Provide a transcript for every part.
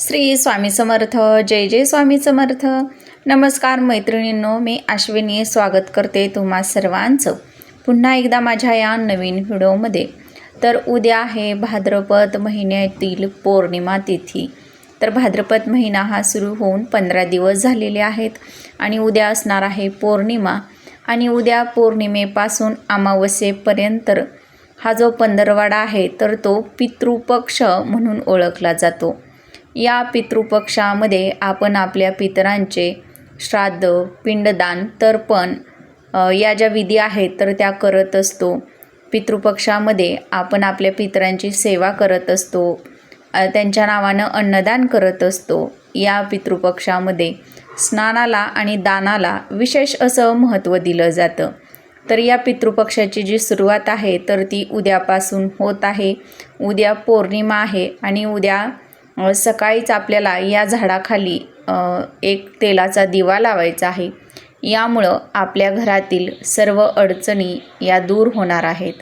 श्री स्वामी समर्थ जय जय स्वामी समर्थ. नमस्कार मैत्रिणींनो मी अश्विनी स्वागत करते तुम्हा सर्वांचं. पुन्हा एकदा माझ्या या नवीन व्हिडिओमध्ये. तर उद्या आहे भाद्रपद महिन्यातील पौर्णिमा तिथी. तर भाद्रपद महिना हा सुरू होऊन पंधरा दिवस झालेले आहेत आणि उद्या असणार आहे पौर्णिमा. आणि उद्या पौर्णिमेपासून अमावस्येपर्यंत हा जो पंधरवाडा आहे तर तो पितृपक्ष म्हणून ओळखला जातो. या पितृपक्षामध्ये आपण आपल्या पितरांचे श्राद्ध पिंडदान तर्पण या ज्या विधी आहेत तर त्या करत असतो. पितृपक्षामध्ये आपण आपल्या पितरांची सेवा करत असतो. त्यांच्या नावानं अन्नदान करत असतो. या पितृपक्षामध्ये स्नानाला आणि दानाला विशेष असं महत्त्व दिलं जातं. तर या पितृपक्षाची जी सुरुवात आहे तर ती उद्यापासून होत आहे. उद्या पौर्णिमा आहे आणि उद्या सकाळीच आपल्याला या झाडाखाली एक तेलाचा दिवा लावायचा आहे. यामुळं आपल्या घरातील सर्व अडचणी या दूर होणार आहेत.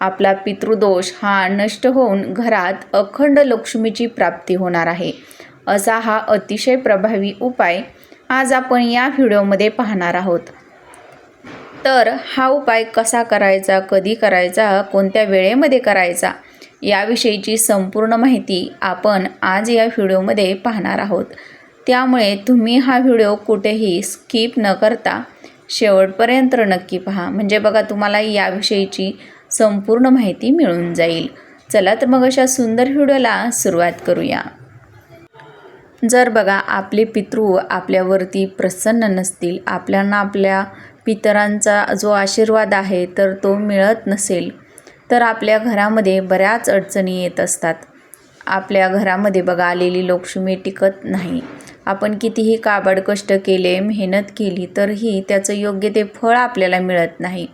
आपला पितृदोष हा नष्ट होऊन घरात अखंड लक्ष्मीची प्राप्ती होणार आहे. असा हा अतिशय प्रभावी उपाय आज आपण या व्हिडिओमध्ये पाहणार आहोत. तर हा उपाय कसा करायचा कधी करायचा कोणत्या वेळेमध्ये करायचा याविषयीची संपूर्ण माहिती आपण आज या व्हिडिओमध्ये पाहणार आहोत. त्यामुळे तुम्ही हा व्हिडिओ कुठेही स्किप न करता शेवटपर्यंत नक्की पहा. म्हणजे बघा तुम्हाला याविषयीची संपूर्ण माहिती मिळून जाईल. चला तर मग अशा सुंदर व्हिडिओला सुरुवात करूया. जर बघा आपले पितृ आपल्यावरती प्रसन्न नसतील आपल्याला आपल्या पितरांचा जो आशीर्वाद आहे तर तो मिळत नसेल. तर आपल्या घरामध्ये बऱ्याच अडचणी येत असतात. आपल्या घरामध्ये बघा आलेली लक्ष्मी टिकत नाही. आपण कितीही काबाड कष्ट केले मेहनत केली तरीही त्याचं योग्य ते फळ आपल्याला मिळत नाही.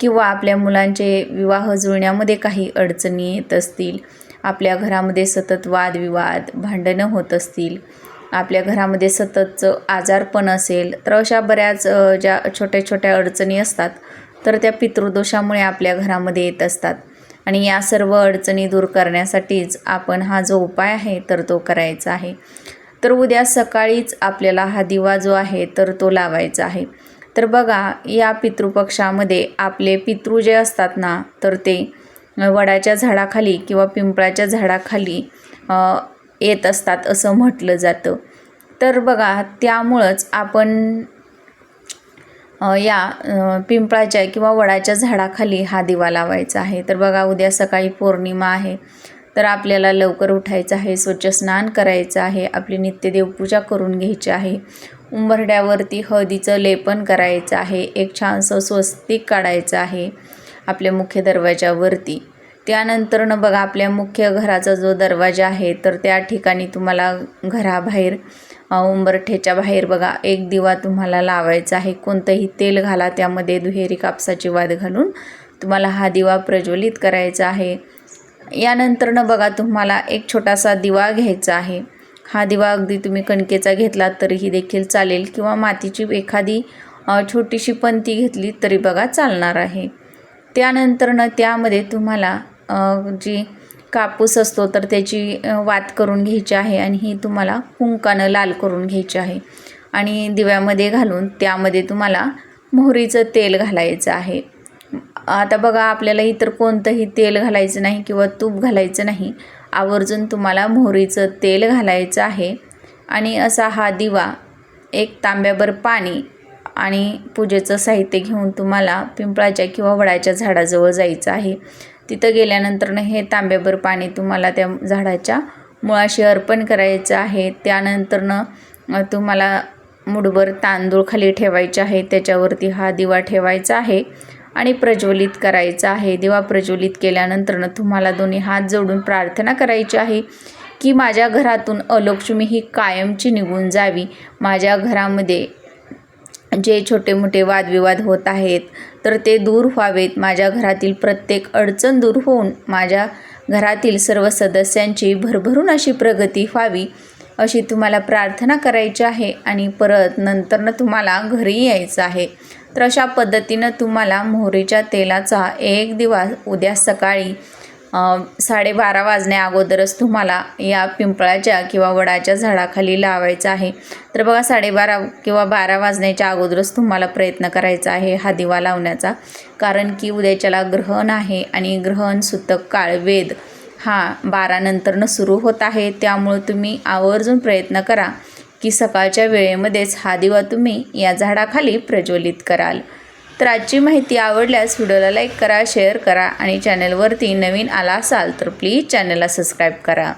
किंवा आपल्या मुलांचे विवाह जुळण्यामध्ये काही अडचणी येत असतील. आपल्या घरामध्ये सतत वादविवाद भांडणं होत असतील. आपल्या घरामध्ये सततचं आजारपण असेल तर अशा बऱ्याच ज्या छोट्या छोट्या अडचणी असतात तर त्या पितृदोषामुळे आपल्या घरामध्ये येत असतात. आणि या सर्व अडचणी दूर करण्यासाठीच आपण हा जो उपाय आहे तर तो करायचा आहे. तर उद्या सकाळीच आपल्याला हा दिवा जो आहे तर तो लावायचा आहे. तर बघा या पितृपक्षामध्ये आपले पितृ जे असतात ना तर ते वडाच्या झाडाखाली किंवा पिंपळाच्या झाडाखाली येत असतात असं म्हटलं जातं. तर बघा त्यामुळंच आपण या पिंपळाच्या किंवा वडाच्या झाडाखाली हा दिवा लावायचा आहे. तर बघा उद्या सकाळी पौर्णिमा आहे. तर आपल्याला लवकर उठायचं आहे स्वच्छ स्नान करायचं आहे आपली नित्यदेवपूजा करून घ्यायची आहे. उंबरड्यावरती हळदीचं लेपन करायचं आहे एक छानसं स्वस्तिक काढायचं आहे आपल्या मुख्य दरवाजावरती त्यानंतरनं बघा आपल्या मुख्य घराचा जो दरवाजा आहे तर त्या ठिकाणी तुम्हाला घराबाहेर उंबरठेच्या बाहेर बघा एक दिवा तुम्हाला लावायचा आहे. कोणतंही तेल घाला त्यामध्ये दुहेरी कापसाची वाद घालून तुम्हाला हा दिवा प्रज्वलित करायचा आहे. यानंतरनं बघा तुम्हाला एक छोटासा दिवा घ्यायचा आहे. हा दिवा अगदी तुम्ही कणकेचा घेतला तरीही देखील चालेल किंवा मातीची एखादी छोटीशी पंती घेतली तरी बघा चालणार आहे. त्यानंतरनं त्यामध्ये तुम्हाला जी कापूस असतो तर त्याची वात करून घ्यायची आहे आणि ही तुम्हाला कुंकानं लाल करून घ्यायची आहे. आणि दिव्यामध्ये घालून त्यामध्ये तुम्हाला मोहरीचं तेल घालायचं आहे. आता बघा आपल्याला इतर कोणतंही तेल घालायचं नाही किंवा तूप घालायचं नाही. आवर्जून तुम्हाला मोहरीचं तेल घालायचं आहे. आणि असा हा दिवा एक तांब्याभर पाणी आणि पूजेचं साहित्य घेऊन तुम्हाला पिंपळाच्या किंवा वडाच्या झाडाजवळ जायचं आहे. तिथं गेल्यानंतरनं हे तांब्याभर पाणी तुम्हाला त्या झाडाच्या मुळाशी अर्पण करायचं आहे. त्यानंतरनं तुम्हाला मुठभर तांदूळ खाली ठेवायचे आहे. त्याच्यावरती हा दिवा ठेवायचा आहे आणि प्रज्वलित करायचा आहे. दिवा प्रज्वलित केल्यानंतरनं तुम्हाला दोन्ही हात जोडून प्रार्थना करायची आहे की माझ्या घरातून अलक्ष्मी ही कायमची निघून जावी. माझ्या घरामध्ये जे छोटे मोठे वादविवाद होत आहेत तर ते दूर व्हावेत. माझ्या घरातील प्रत्येक अडचण दूर होऊन माझ्या घरातील सर्व सदस्यांची भरभरून अशी प्रगती व्हावी अशी तुम्हाला प्रार्थना करायची आहे आणि परत नंतरनं तुम्हाला घरी यायचं आहे. तर अशा पद्धतीनं तुम्हाला मोहरीच्या तेलाचा एक दिवस उद्या सकाळी साडेबारा वाजण्या अगोदरच तुम्हाला या पिंपळाच्या किंवा वडाच्या झाडाखाली लावायचं आहे. तर बघा साडेबारा किंवा बारा वाजण्याच्या अगोदरच तुम्हाला प्रयत्न करायचा आहे हा दिवा लावण्याचा. कारण की उद्याच्याला ग्रहण आहे आणि ग्रहण सुतक काळ वेद हा बारानंतरनं सुरू होत आहे. त्यामुळं तुम्ही आवर्जून प्रयत्न करा की सकाळच्या वेळेमध्येच हा दिवा तुम्ही या झाडाखाली प्रज्वलित कराल. तर आजची माहिती आवडल्यास व्हिडिओला लाईक करा शेअर करा आणि चॅनलवरती नवीन आला असाल तर प्लीज चॅनलला सबस्क्राईब करा.